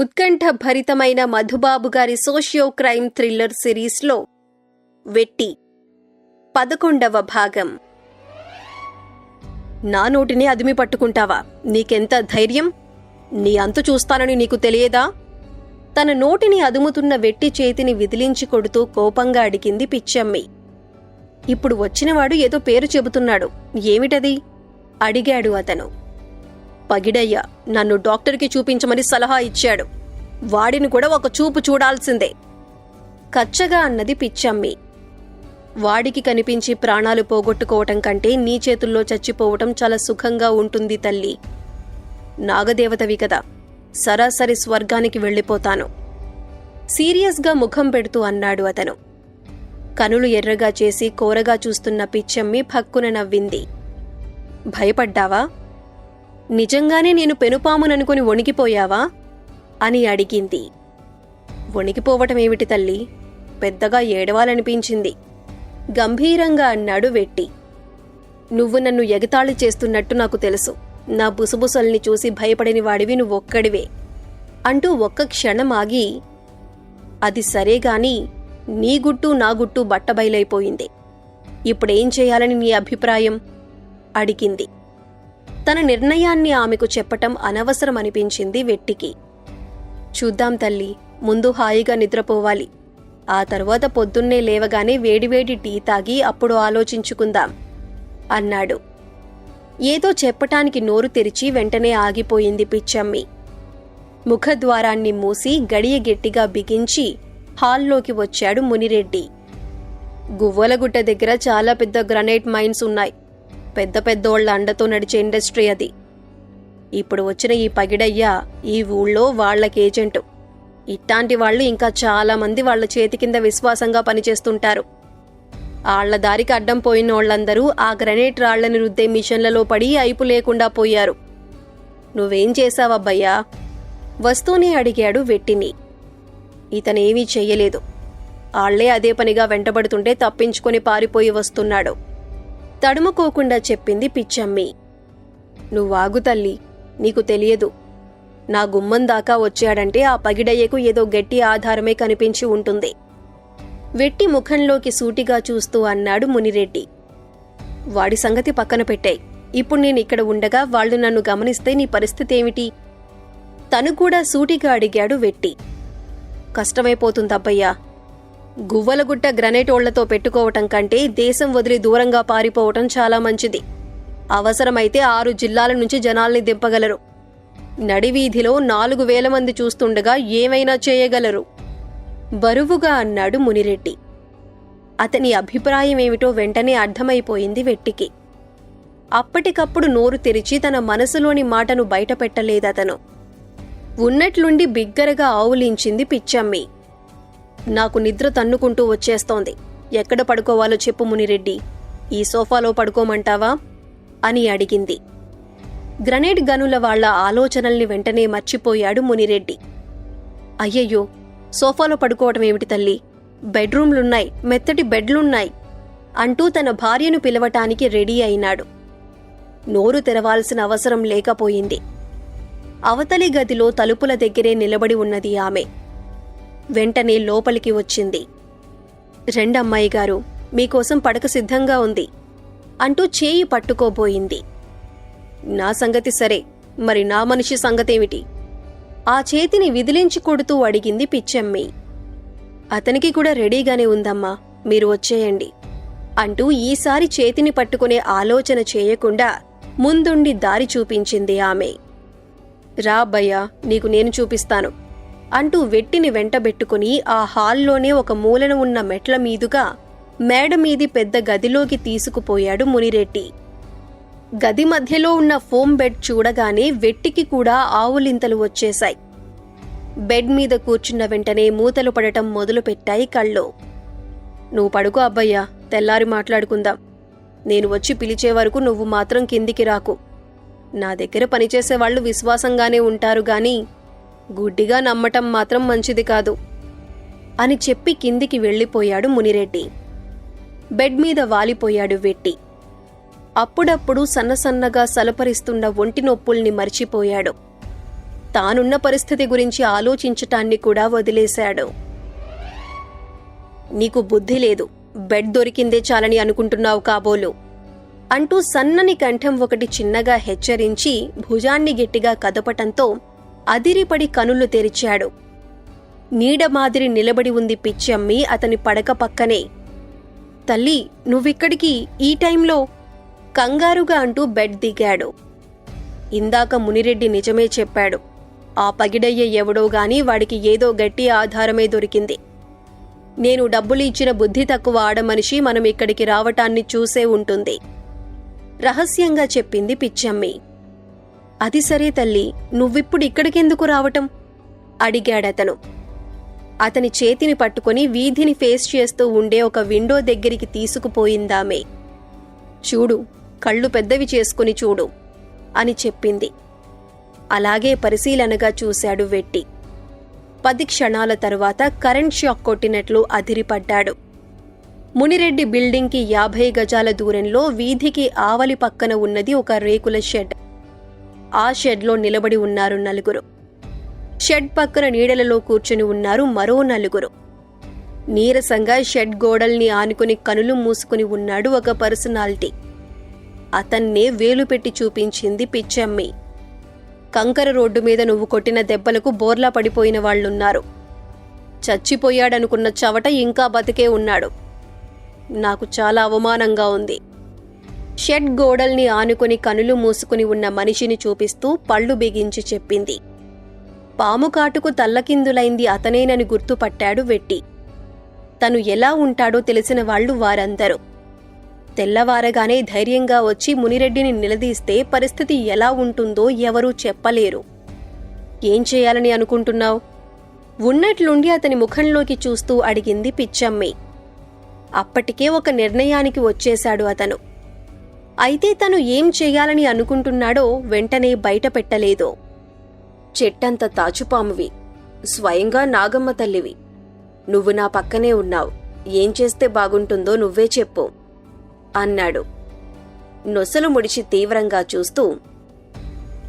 ఉత్కంఠ భరితమైన మధుబాబు గారి socio crime thriller సిరీస్లో వెట్టి పదకొండవ భాగం. నా నోటిని అదిమి పట్టుకుంటావా? నీకెంత ధైర్యం? నీ అంతు చూస్తానని నీకు తెలియదా? తన నోటిని అదుముతున్న వెట్టి చేతిని విదిలించి కొడుతూ కోపంగా అడిగింది పిచ్చమ్మి. ఇప్పుడు వచ్చినవాడు ఏదో పేరు చెబుతున్నాడు. ఏమిటది? అడిగాడు అతను. పగిడయ్య. నన్ను డాక్టర్కి చూపించమని సలహా ఇచ్చాడు. వాడిని కూడా ఒక చూపు చూడాల్సిందే. కచ్చగా అన్నది పిచ్చమ్మి. వాడికి కనిపించి ప్రాణాలు పోగొట్టుకోవటం కంటే నీ చేతుల్లో చచ్చిపోవటం చాలా సుఖంగా ఉంటుంది తల్లి. నాగదేవతవి కదా సరాసరి స్వర్గానికి వెళ్ళిపోతాను. సీరియస్గా ముఖం పెడుతూ అన్నాడు అతను. కనులు ఎర్రగా చేసి కోరగా చూస్తున్న పిచ్చమ్మి భక్కున నవ్వింది. భయపడ్డావా? నిజంగానే నేను పెనుపాముననుకుని వణికిపోయావా? అని అడిగింది. వణికిపోవటమేమిటి తల్లి? పెద్దగా ఏడవాలనిపించింది. గంభీరంగా అన్నాడు వెట్టి నువ్వు నన్ను ఎగతాళి చేస్తున్నట్టు నాకు తెలుసు. నా బుసబుసల్ని చూసి భయపడని వాడివి నువ్వొక్కడివే అంటూ ఒక్క క్షణం ఆగి అది సరే గాని నీ గుట్టు నా గుట్టు బట్టబయలైపోయింది. ఇప్పుడేం చేయాలని నీ అభిప్రాయం? అడిగింది. తన నిర్ణయాన్ని ఆమెకు చెప్పటం అనవసరం అనిపించింది వెట్టికి. చూద్దాం తల్లి ముందు హాయిగా నిద్రపోవాలి. ఆ తర్వాత పొద్దున్నే లేవగానే వేడివేడి టీ తాగి అప్పుడు ఆలోచించుకుందాం అన్నాడు. ఏదో చెప్పటానికి నోరు తెరిచి వెంటనే ఆగిపోయింది పిచ్చమ్మి. ముఖద్వారాన్ని మూసి గడియ గట్టిగా బిగించి హాల్లోకి వచ్చాడు మునిరెడ్డి. గువ్వలగుట్ట దగ్గర చాలా పెద్ద గ్రనైట్ మైన్స్ ఉన్నాయి. పెద్ద పెద్దోళ్ళ అండతో నడిచే ఇండస్ట్రీ అది. ఇప్పుడు వచ్చిన ఈ పగిడయ్య ఈ ఊళ్ళో వాళ్ళకి ఏజెంటు. ఇట్లాంటి వాళ్ళు ఇంకా చాలా మంది వాళ్ళ చేతి కింద విశ్వాసంగా పనిచేస్తుంటారు. ఆళ్ళ దారికి అడ్డం పోయిన వాళ్ళందరూ ఆ గ్రనేట్ రాళ్ళని రుద్దే మిషన్లలో పడి అయిపు లేకుండా పోయారు. నువ్వేం చేశావబ్బయ్యా? వస్తూనే అడిగాడు వెట్టిని. ఇతనేమీ చెయ్యలేదు. ఆళ్ళే అదే పనిగా వెంటబడుతుంటే తప్పించుకొని పారిపోయి వస్తున్నాడు. తడుముకోకుండా చెప్పింది పిచ్చమ్మి. నువ్వాగు తల్లి నీకు తెలియదు. నా గుమ్మం దాకా వచ్చాడంటే ఆ పగిడయ్యకు ఏదో గట్టి ఆధారమే కనిపించి ఉంటుంది. వెట్టి ముఖంలోకి సూటిగా చూస్తూ అన్నాడు మునిరెడ్డి. వాడి సంగతి పక్కన పెట్టాయి. ఇప్పుడు నేను ఇక్కడ ఉండగా వాళ్ళు నన్ను గమనిస్తే నీ పరిస్థితి ఏమిటి? తను కూడా సూటిగా అడిగాడు వెట్టి. కష్టమైపోతుందబ్బయ్యా గువ్వలగుట్ట గ్రనైటోళ్ళతో పెట్టుకోవటం కంటే దేశం వదిలి దూరంగా పారిపోవటం చాలా మంచిది. అవసరమైతే ఆరు జిల్లాల నుంచి జనాల్ని దింపగలరు. నడివీధిలో నాలుగు వేల మంది చూస్తుండగా ఏమైనా చేయగలరు? బరువుగా అన్నాడు మునిరెడ్డి. అతని అభిప్రాయం ఏమిటో వెంటనే అర్థమైపోయింది వెట్టికి. అప్పటికప్పుడు నోరు తెరిచి తన మనసులోని మాటను బయటపెట్టలేదతను. ఉన్నట్లుండి బిగ్గరగా ఆవులించింది పిచ్చమ్మి. నాకు నిద్ర తన్నుకుంటూ వచ్చేస్తోంది. ఎక్కడ పడుకోవాలో చెప్పు మునిరెడ్డి. ఈ సోఫాలో పడుకోమంటావా? అని అడిగింది. గ్రనేడ్ గనుల వాళ్ళ ఆలోచనల్ని వెంటనే మర్చిపోయాడు మునిరెడ్డి. అయ్యయ్యో సోఫాలో పడుకోవటం ఏమిటి తల్లి? బెడ్రూమ్లున్నాయి మెత్తటి బెడ్లున్నాయి అంటూ తన భార్యను పిలవటానికి రెడీ అయినాడు. నోరు తెరవాల్సిన అవసరం లేకపోయింది. అవతలి గదిలో తలుపుల దగ్గరే నిలబడి ఉన్నది ఆమె. వెంటనే లోపలికి వచ్చింది. రెండమ్మాయి గారు మీకోసం పడక సిద్ధంగా ఉంది అంటూ చేయి పట్టుకోబోయింది. నా సంగతి సరే మరి నా మనిషి సంగతేమిటి? ఆ చేతిని విదిలించి కొడుతూ అడిగింది పిచ్చమ్మి. అతనికి కూడా రెడీగానే ఉందమ్మా మీరు వచ్చేయండి అంటూ ఈసారి చేతిని పట్టుకునే ఆలోచన చేయకుండా ముందుండి దారి చూపించింది ఆమె. రాబ్బయ్యా నీకు నేను చూపిస్తాను. అంటూ వెట్టిని వెంటబెట్టుకుని ఆ హాల్లోనే ఒక మూలన ఉన్న మెట్ల మీదుగా మేడ మీది పెద్ద గదిలోకి తీసుకుపోయాడు మునిరెడ్డి. గది మధ్యలో ఉన్న ఫోమ్ బెడ్ చూడగానే వెట్టికి కూడా ఆవులింతలు వచ్చేశాయి. బెడ్ మీద కూర్చున్న వెంటనే మూతలు పడటం మొదలుపెట్టాయి కళ్ళు. నువ్వు పడుకో అబ్బయ్యా తెల్లారి మాట్లాడుకుందాం. నేను వచ్చి పిలిచే వరకు నువ్వు మాత్రం కిందికి రాకు. నా దగ్గర పనిచేసేవాళ్ళు విశ్వాసంగానే ఉంటారు గాని గుడ్డిగా నమ్మటం మాత్రం మంచిది కాదు అని చెప్పి కిందికి వెళ్ళిపోయాడు మునిరెడ్డి. బెడ్ మీద వాలిపోయాడు వెట్టి. అప్పుడప్పుడు సన్నసన్నగా సలపరిస్తున్న ఒంటి నొప్పుల్ని మర్చిపోయాడు. తానున్న పరిస్థితి గురించి ఆలోచించటాన్ని కూడా వదిలేశాడు. నీకు బుద్ధి లేదు బెడ్ దొరికిందే చాలని అనుకుంటున్నావు కాబోలు అంటూ సన్నని కంఠం ఒకటి చిన్నగా హెచ్చరించి భుజాన్ని గట్టిగా కదపటంతో అదిరిపడి కనులు తెరిచాడు. నీడ మాదిరి నిలబడి ఉంది పిచ్చమ్మి అతని పడక పక్కనే. తల్లి నువ్విక్కడికి ఈ టైంలో? కంగారుగా అంటూ బెడ్ దిగాడు. ఇందాక మునిరెడ్డి నిజమే చెప్పాడు. ఆ పగిడయ్య ఎవడో గాని వాడికి ఏదో గట్టి ఆధారమే దొరికింది. నేను డబ్బులు ఇచ్చిన బుద్ధి తక్కువ ఆడమనిషి మనం ఇక్కడికి రావటాన్ని చూసే ఉంటుంది. రహస్యంగా చెప్పింది పిచ్చమ్మి అది సరే తల్లి నువ్విప్పుడు ఇక్కడికెందుకు రావటం? అడిగాడతను. అతని చేతిని పట్టుకొని వీధిని ఫేస్ చేస్తూ ఉండే ఒక విండో దగ్గరికి తీసుకుపోయిందామే. చూడు కళ్ళు పెద్దవి చేసుకుని చూడు అని చెప్పింది. అలాగే పరిశీలనగా చూశాడు వెట్టి. పది క్షణాల తరువాత కరెంట్ షాక్ కొట్టినట్లు అదిరిపడ్డాడు. మునిరెడ్డి బిల్డింగ్కి యాభై గజాల దూరంలో వీధికి ఆవలి పక్కన ఉన్నది ఒక రేకుల షెడ్. ఆ షెడ్లో నిలబడి ఉన్నారు నలుగురు. షెడ్ పక్కన నీడలలో కూర్చుని ఉన్నారు మరో నలుగురు. నీరసంగా షెడ్ గోడల్ని ఆనుకుని కనులు మూసుకుని ఉన్నాడు ఒక పర్సనాలిటీ. అతన్నే వేలు పెట్టి చూపించింది పిచ్చమ్మి. కంకర రోడ్డు మీద నువ్వు కొట్టిన దెబ్బలకు బోర్లా పడిపోయిన వాళ్ళున్నారు. చచ్చిపోయాడనుకున్న చవట ఇంకా బతికే ఉన్నాడు. నాకు చాలా అవమానంగా ఉంది. షెడ్ గోడల్ని ఆనుకుని కనులు మూసుకుని ఉన్న మనిషిని చూపిస్తూ పళ్ళు బిగించి చెప్పింది. పాము కాటుకు తల్లకిందులైంది అతనేనని గుర్తుపట్టాడు వెట్టి. తను ఎలా ఉంటాడో తెలిసిన వాళ్ళు వారందరూ. తెల్లవారగానే ధైర్యంగా వచ్చి మునిరెడ్డిని నిలదీస్తే పరిస్థితి ఎలా ఉంటుందో ఎవరూ చెప్పలేరు. ఏం చేయాలని అనుకుంటున్నావు? ఉన్నట్లుండి అతని ముఖంలోకి చూస్తూ అడిగింది పిచ్చమ్మి. అప్పటికే ఒక నిర్ణయానికి వచ్చేశాడు అతను. అయితే తను ఏం చేయాలని అనుకుంటున్నాడో వెంటనే బయట పెట్టలేదు చెట్టంత తాచుపామువి. స్వయంగా నాగమ్మ తల్లివి. నువ్వు నా పక్కనే ఉన్నావు. ఏం చేస్తే బాగుంటుందో నువ్వే చెప్పు. అన్నాడు. నొసలు ముడిచి తీవ్రంగా చూస్తూ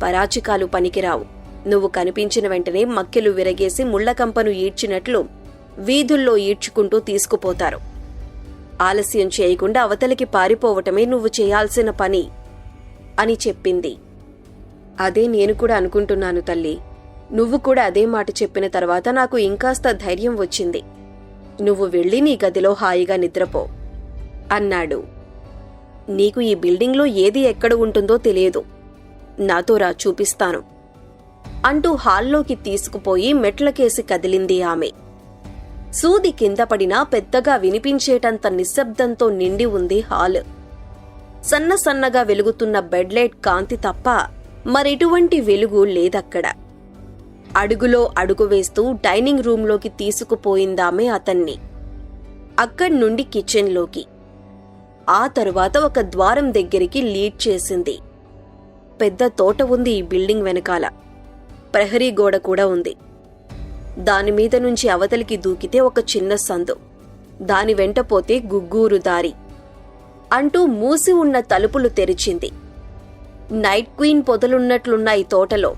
పరాచికాలు పనికిరావు. నువ్వు కనిపించిన వెంటనే మక్కెలు విరగేసి ముళ్ళకంపను ఈడ్చినట్లు వీధుల్లో ఈడ్చుకుంటూ తీసుకుపోతారు. ఆలస్యం చేయకుండా అవతలికి పారిపోవటమే నువ్వు చేయాల్సిన పని అని చెప్పింది. అదే నేను కూడా అనుకుంటున్నాను తల్లి. నువ్వు కూడా అదే మాట చెప్పిన తర్వాత నాకు ఇంకాస్త ధైర్యం వచ్చింది. నువ్వు వెళ్ళి నీ గదిలో హాయిగా నిద్రపో అన్నాడు. నీకు ఈ బిల్డింగ్లో ఏది ఎక్కడ ఉంటుందో తెలియదు. నాతో రా చూపిస్తాను అంటూ హాల్లోకి తీసుకుపోయి మెట్లకేసి కదిలింది ఆమె. సూది కింద పడినా పెద్దగా వినిపించేటంత నిశ్శబ్దంతో నిండి ఉంది హాల్. సన్న సన్నగా వెలుగుతున్న బెడ్లైట్ కాంతి తప్ప మరెటువంటి వెలుగు లేదక్కడ. అడుగులో అడుగు వేస్తూ డైనింగ్ రూంలోకి తీసుకుపోయిందామే అతన్ని. అక్కడ్నుండి కిచెన్లోకి. ఆ తరువాత ఒక ద్వారం దగ్గరికి లీడ్ చేసింది. పెద్ద తోట ఉంది ఈ బిల్డింగ్ వెనకాల. ప్రహరీ గోడ కూడా ఉంది. దాని మీద నుంచి అవతలికి దూకితే ఒక చిన్న సందు. దాని వెంట పోతే గుగ్గూరు దారి. అంటూ మూసి ఉన్న తలుపులు తెరిచింది. నైట్ క్వీన్ పొదలున్నట్లున్నాయి తోటలో.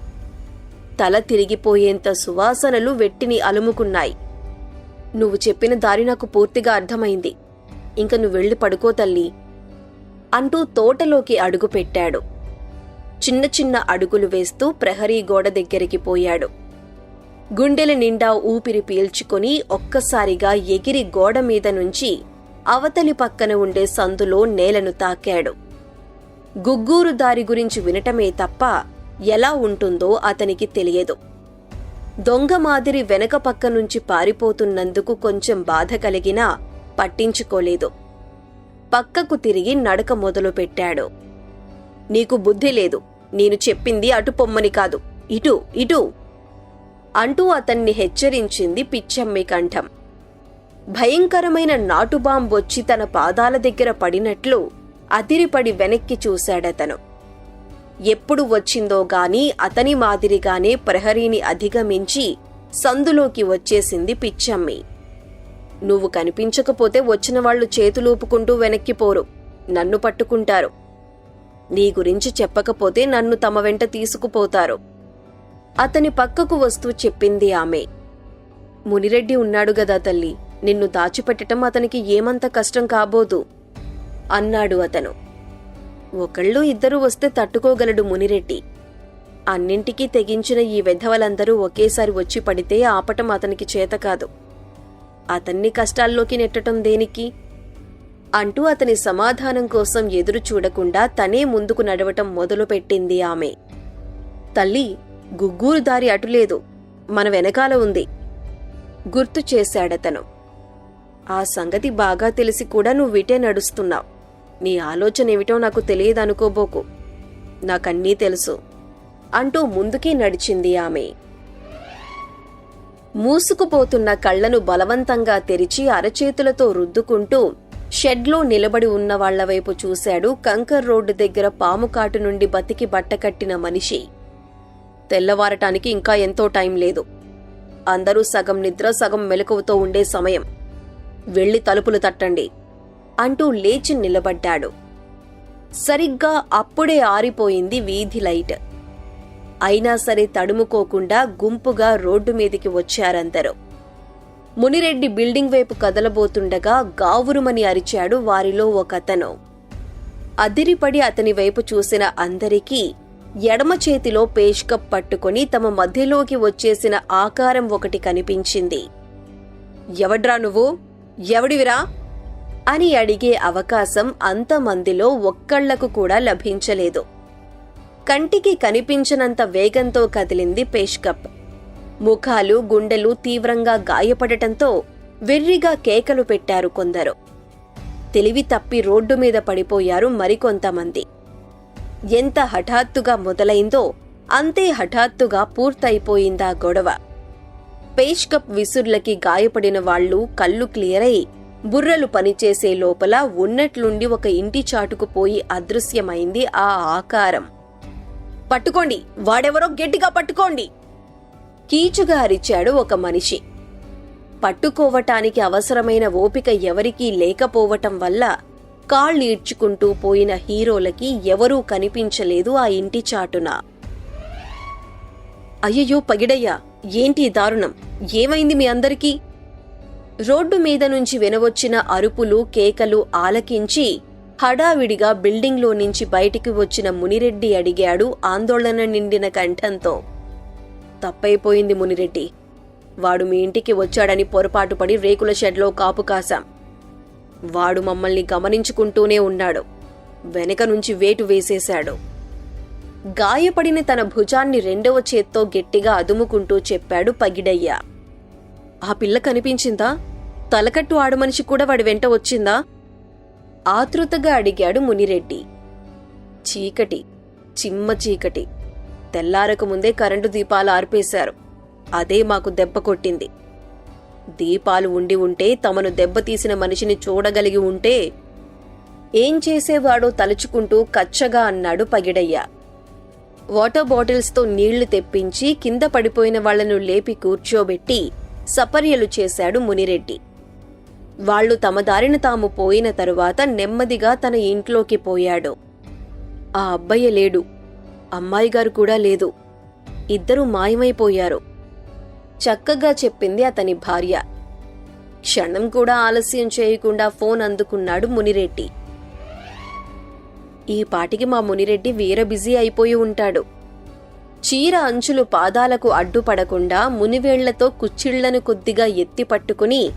తల తిరిగిపోయేంత సువాసనలు వెట్టిని అలుముకున్నాయి. నువ్వు చెప్పిన దారి నాకు పూర్తిగా అర్థమైంది. ఇంక నువ్వు వెళ్ళి పడుకో తల్లి. అంటూ తోటలోకి అడుగుపెట్టాడు చిన్న చిన్న అడుగులు వేస్తూ ప్రహరీ గోడ దగ్గరికి పోయాడు. గుండెల నిండా ఊపిరి పీల్చుకొని ఒక్కసారిగా ఎగిరి గోడ మీద నుంచి అవతలి పక్కన ఉండే సందులో నేలను తాకాడు. గుగ్గూరు దారి గురించి వినటమే తప్ప ఎలా ఉంటుందో అతనికి తెలియదు. దొంగ మాదిరి వెనక పక్క నుంచి పారిపోతున్నందుకు కొంచెం బాధ కలిగినా పట్టించుకోలేదు. పక్కకు తిరిగి నడక మొదలుపెట్టాడు నీకు బుద్ధి లేదు. నేను చెప్పింది అటు పొమ్మని కాదు. ఇటు ఇటు. అంటూ అతన్ని హెచ్చరించింది పిచ్చమ్మి కంఠం. భయంకరమైన నాటుబాంబొచ్చి తన పాదాల దగ్గర పడినట్లు అదిరిపడి వెనక్కి చూశాడతను. ఎప్పుడు వచ్చిందో గాని అతని మాదిరిగానే ప్రహరీని అధిగమించి సందులోకి వచ్చేసింది పిచ్చమ్మి. నువ్వు కనిపించకపోతే వచ్చిన వాళ్ళు చేతులూపుకుంటూ వెనక్కిపోరు నన్ను పట్టుకుంటారు. నీ గురించి చెప్పకపోతే నన్ను తమ వెంట తీసుకుపోతారు. అతని పక్కకు వస్తూ చెప్పింది ఆమె. మునిరెడ్డి ఉన్నాడు గదా తల్లి నిన్ను దాచిపెట్టటం అతనికి ఏమంత కష్టం కాబోదు అన్నాడు అతను. ఒకళ్ళు ఇద్దరు వస్తే తట్టుకోగలడు మునిరెడ్డి. అన్నింటికీ తెగించిన ఈ వెధవలందరూ ఒకేసారి వచ్చి పడితే ఆపటం అతనికి చేత కాదు. అతన్ని కష్టాల్లోకి నెట్టటం దేనికి? అంటూ అతని సమాధానం కోసం ఎదురు చూడకుండా తనే ముందుకు నడవటం మొదలుపెట్టింది ఆమె. తల్లి గుగ్గూరు దారి అటులేదు మన వెనకాల ఉంది గుర్తు చేశాడతను. ఆ సంగతి బాగా తెలిసి కూడా నువ్వు విటే నడుస్తున్నావు. నీ ఆలోచన ఏమిటో నాకు తెలియదనుకోబోకు. నాకన్నీ తెలుసు అంటూ ముందుకే నడిచింది ఆమె. మూసుకుపోతున్న కళ్ళను బలవంతంగా తెరిచి అరచేతులతో రుద్దుకుంటూ షెడ్లో నిలబడి ఉన్న వాళ్ళ వైపు చూశాడు కంకర్ రోడ్డు దగ్గర పాము కాటు నుండి బతికి బట్టకట్టిన మనిషి. తెల్లవారటానికి ఇంకా ఎంతో టైం లేదు. అందరూ సగం నిద్ర సగం మెలకువతో ఉండే సమయం. వెళ్ళి తలుపులు తట్టండి అంటూ లేచి నిలబడ్డాడు. సరిగ్గా అప్పుడే ఆరిపోయింది వీధి లైట్. అయినా సరే తడుముకోకుండా గుంపుగా రోడ్డు మీదికి వచ్చారందరూ. మునిరెడ్డి బిల్డింగ్ వైపు కదలబోతుండగా గావురుమని అరిచాడు వారిలో ఒకతను. అదిరిపడి అతని వైపు చూసిన అందరికీ ఎడమ చేతిలో పేష్కప్ పట్టుకొని తమ మధ్యలోకి వచ్చేసిన ఆకారం ఒకటి కనిపించింది. ఎవడ్రా నువ్వు? ఎవడివిరా? అని అడిగే అవకాశం అంతమందిలో ఒక్కళ్ళకు కూడా లభించలేదు. కంటికి కనిపించనంత వేగంతో కదిలింది పేష్కప్. ముఖాలు గుండెలు తీవ్రంగా గాయపడటంతో వెర్రిగా కేకలు పెట్టారు కొందరు. తెలివి తప్పి రోడ్డు మీద పడిపోయారు మరికొంతమంది. ఎంత హఠాత్తుగా మొదలైందో అంతే హఠాత్తుగా పూర్తయిపోయిందా గొడవ. పేష్కప్ విసుర్లకి గాయపడిన వాళ్ళు కళ్ళు క్లియర్ అయి బుర్రలు పనిచేసే లోపల ఉన్నట్లుండి ఒక ఇంటి చాటుకు పోయి అదృశ్యమైంది ఆ ఆకారం. పట్టుకోండి వాడెవరో గట్టిగా పట్టుకోండి! కీచుగా అరిచాడు ఒక మనిషి. పట్టుకోవటానికి అవసరమైన ఓపిక ఎవరికీ లేకపోవటం వల్ల కాళ్ళు ఈడ్చుకుంటూ పోయిన హీరోలకి ఎవరూ కనిపించలేదు ఆ ఇంటి చాటున. అయ్యయ్యో పగిడయ్యా ఏంటి దారుణం? ఏమైంది మీ అందరికీ? రోడ్డు మీద నుంచి వినవచ్చిన అరుపులు కేకలు ఆలకించి హడావిడిగా బిల్డింగ్లో నుంచి బయటికి వచ్చిన మునిరెడ్డి అడిగాడు ఆందోళన నిండిన కంఠంతో. తప్పైపోయింది మునిరెడ్డి. వాడు మీ ఇంటికి వచ్చాడని పొరపాటుపడి రేకుల షెడ్లో కాపు కాశాం. వాడు మమ్మల్ని గమనించుకుంటూనే ఉన్నాడు. వెనక నుంచి వేటు వేసేశాడు. గాయపడిన తన భుజాన్ని రెండవ చేత్తో గట్టిగా అదుముకుంటూ చెప్పాడు పగిడయ్య. ఆ పిల్ల కనిపించిందా? తలకట్టు ఆడమనిషి కూడా వాడి వెంట వచ్చిందా? ఆతృతగా అడిగాడు మునిరెడ్డి. చీకటి చిమ్మ చీకటి. తెల్లారక ముందే కరెంటు దీపాలు ఆర్పేశారు. అదే మాకు దెబ్బ కొట్టింది. దీపాలు ఉండి ఉంటే తమను దెబ్బతీసిన మనిషిని చూడగలిగి ఉంటే ఏం చేసేవాడో తలుచుకుంటూ కచ్చగా అన్నాడు పగిడయ్య. వాటర్ బాటిల్స్తో నీళ్ళు తెప్పించి కింద పడిపోయిన వాళ్ళను లేపి కూర్చోబెట్టి సపర్యలు చేశాడు మునిరెడ్డి. వాళ్ళు తమ దారిన తాము పోయిన తరువాత నెమ్మదిగా తన ఇంట్లోకి పోయాడు. ఆ అబ్బయ్య లేడు. అమ్మాయిగారు కూడా లేదు. ఇద్దరూ మాయమైపోయారు. చక్కగా చెప్పింది అతని భార్య. క్షణం కూడా ఆలస్యం చేయకుండా ఫోన్ అందుకున్నాడు మునిరెడ్డి. ఈ పాటికి మా మునిరెడ్డి వీర బిజీ అయిపోయి ఉంటాడు. చీర అంచులు పాదాలకు అడ్డుపడకుండా మునివేళ్ళతో కుచ్చిళ్ళను కొద్దిగా ఎత్తి పట్టుకుని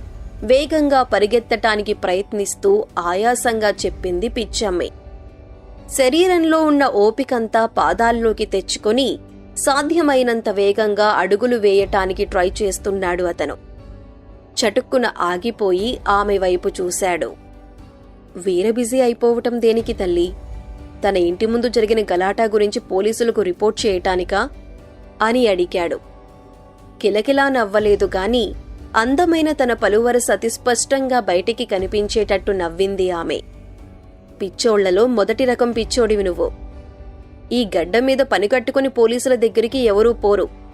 వేగంగా పరిగెత్తటానికి ప్రయత్నిస్తూ ఆయాసంగా చెప్పింది పిచ్చమ్మి. శరీరంలో ఉన్న ఓపికంతా పాదాల్లోకి తెచ్చుకొని సాధ్యమైనంత వేగంగా అడుగులు వేయటానికి ట్రై చేస్తున్నాడు అతను. చటుక్కున ఆగిపోయి ఆమె వైపు చూశాడు. వీర బిజీ అయిపోవటం దేనికి తల్లి? తన ఇంటి ముందు జరిగిన గలాటా గురించి పోలీసులకు రిపోర్ట్ చేయటానికా? అని అడిగాడు. కిలకిలా నవ్వలేదు గాని అందమైన తన పలువరస అతిస్పష్టంగా బయటికి కనిపించేటట్టు నవ్వింది ఆమె. పిచ్చోళ్ళలో మొదటి రకం పిచ్చోడివి నువ్వు. ఈ గడ్డ మీద పని కట్టుకుని పోలీసుల దగ్గరికి ఎవరూ పోరు.